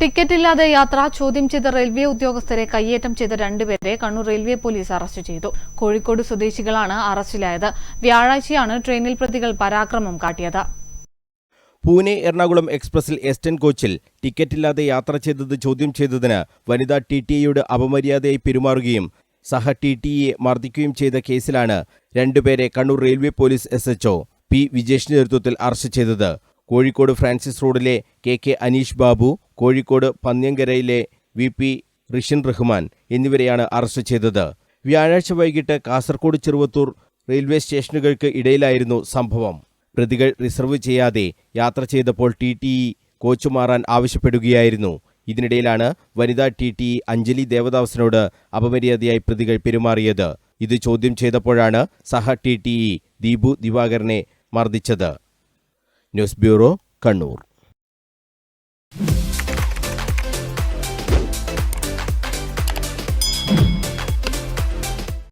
ടിക്കറ്റില്ലാതെ യാത്ര ചോദ്യം ചെയ്ത റെയിൽവേ ഉദ്യോഗസ്ഥരെ കയ്യേറ്റം ചെയ്ത രണ്ടുപേരെ കണ്ണൂർ റെയിൽവേ പോലീസ് അറസ്റ്റ് ചെയ്തു. കോഴിക്കോട് സ്വദേശികളാണ് അറസ്റ്റിലായത്. വ്യാഴാഴ്ചയാണ് ട്രെയിനിൽ പ്രതികൾ പരാക്രമം കാട്ടിയത്. പൂനെ എറണാകുളം എക്സ്പ്രസിൽ എസ്റ്റൻ കോച്ചിൽ ടിക്കറ്റില്ലാതെ യാത്ര ചെയ്തത് ചോദ്യം ചെയ്തതിന് വനിതാ ടി ടി എയുടെ അപമര്യാദയായി പെരുമാറുകയും സഹ ടി ടി എ മർദ്ദിക്കുകയും ചെയ്ത കേസിലാണ് രണ്ടുപേരെ Kannur railway police S HO P വിജേഷിന്റെ നേതൃത്വത്തിൽ അറസ്റ്റ് ചെയ്തത്. കോഴിക്കോട് ഫ്രാൻസിസ് റോഡിലെ കെ കെ അനീഷ് ബാബു കോഴിക്കോട് പന്ന്യങ്കരയിലെ വി പി റിഷിൻ റഹ്മാൻ എന്നിവരെയാണ് അറസ്റ്റ് ചെയ്തത്. വ്യാഴാഴ്ച വൈകിട്ട് കാസർകോട് ചെറുവത്തൂർ റെയിൽവേ സ്റ്റേഷനുകൾക്ക് ഇടയിലായിരുന്നു സംഭവം. പ്രതികൾ റിസർവ് ചെയ്യാതെ യാത്ര ചെയ്തപ്പോൾ ടി ടി ഇ കോച്ച് മാറാൻ ആവശ്യപ്പെടുകയായിരുന്നു. ഇതിനിടയിലാണ് വനിതാ ടി ടി ഇ അഞ്ജലി ദേവദാസിനോട് അപമര്യാദയായി പ്രതികൾ പെരുമാറിയത്. ഇത് ചോദ്യം ചെയ്തപ്പോഴാണ് സഹ ടി ടി ഇ ദീപു ദിവാകരനെ മർദ്ദിച്ചത്. News bureau Kannur.